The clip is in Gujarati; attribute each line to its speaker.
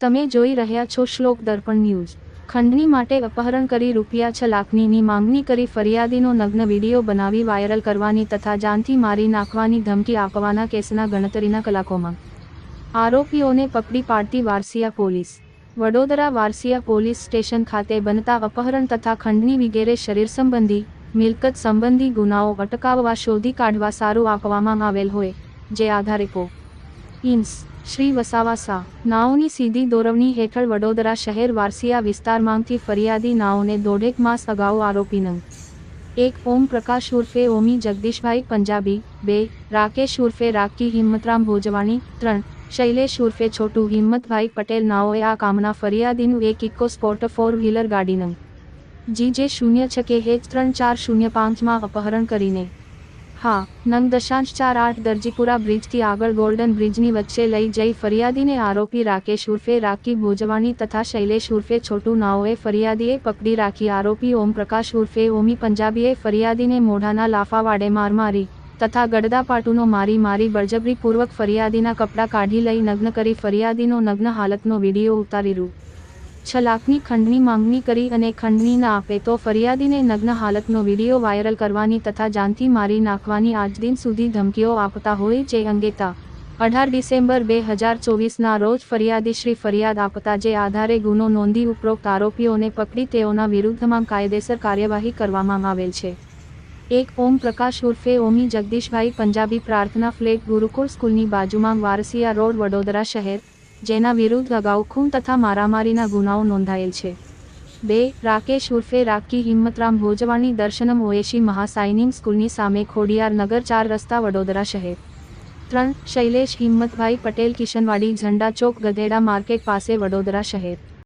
Speaker 1: તમે જોઈ રહ્યા છો શ્લોક દર્પણ ન્યૂઝ. ખંડણી માટે અપહરણ કરી રૂપિયા છ લાખનીની માંગણી કરી ફરિયાદીનો નગ્ન વીડિયો બનાવી વાયરલ કરવાની તથા જાનથી મારી નાખવાની ધમકી આપવાના કેસના ગણતરીના કલાકોમાં. આરોપીઓને પકડી પાડતી Warasiya police. Vadodara Warasiya police station ખાતે બનતા અપહરણ તથા ખંડણી વગેરે શરીર સંબંધી, મિલકત સંબંધી ગુનાઓ અટકાવવા શોધી કાઢવા સારું આપવામાં આવેલ હોય, જે આધારે પો ઇન્સ શ્રી વસાવા શાહ નાઓની સીધી દોરવણી હેઠળ વડોદરા શહેર વારસિયા વિસ્તારમાંથી ફરિયાદી નાઓને દોઢેક માસ અગાઉ આરોપી નંગ એક ઓમ પ્રકાશ ઉર્ફે ઓમી જગદીશભાઈ પંજાબી, બે, રાકેશ ઉર્ફે રાકી હિંમતરામ ભોજવાણી, ત્રણ, શૈલેષ ઉર્ફે છોટુ હિંમતભાઈ પટેલ નાઓએ આ કામના ફરિયાદીનું એક ઇકો સ્પોર્ટ ફોર વ્હીલર ગાડી નંગ જી જે શૂન્ય છકે હેચ ત્રણ ચાર શૂન્ય પાંચમાં અપહરણ કરીને હા, નંગ દશાંશ ચાર આઠ દરજીપુરા બ્રિજથી આગળ ગોલ્ડન બ્રિજની વચ્ચે લઈ જઈ ફરિયાદીને આરોપી રાકેશ ઉર્ફે રાકી ભોજવાણી તથા શૈલેષ ઉર્ફે છોટુ નાઓએ ફરિયાદીએ પકડી રાખી આરોપી ઓમ પ્રકાશ ઉર્ફે ઓમી પંજાબીએ ફરિયાદીને મોઢાના લાફાવાડે માર મારી તથા ગડદાપાટુનો મારી મારી બળજબરીપૂર્વક ફરિયાદીના કપડાં કાઢી લઈ નગ્ન કરી ફરિયાદીનો નગ્ન હાલતનો વીડિયો ઉતારી રૂ છ ખંડની માંગણી કરી અને ખંડની ના આપે તો ફરિયાદીને નગ્ન હાલતનો વીડિયો વાયરલ કરવાની તથા જાનથી મારી નાખવાની આજ દિન સુધી ધમકીઓ આપતા હોય જે અંગેતા અઢાર ડિસેમ્બર બે હજાર ચોવીસના રોજ ફરિયાદીશ્રી ફરિયાદ આપતા જે આધારે ગુનો નોંધી ઉપરોક્ત આરોપીઓને પકડી તેઓના વિરુદ્ધમાં કાયદેસર કાર્યવાહી કરવામાં આવેલ છે. એક ઓમ પ્રકાશ ઉર્ફે ઓમી જગદીશભાઈ પંજાબી પ્રાર્થના ફ્લેટ ગુરુકુળ સ્કૂલની બાજુમાં વારસિયા રોડ વડોદરા શહેર જેના વિરુદ્ધ અગાઉ ખૂન તથા મારામારીના ગુનાઓ નોંધાયેલ છે. બે, રાકેશ ઉર્ફે રાકી હિંમતરામ ભોજવાણી દર્શનમ ઓએશી મહાસાઇનિંગ સ્કૂલની સામે ખોડિયાર નગર ચાર રસ્તા વડોદરા શહેર. ત્રણ, શૈલેષ હિંમતભાઈ પટેલ કિશનવાડી ઝંડા ચોક ગધેડા માર્કેટ પાસે વડોદરા શહેર.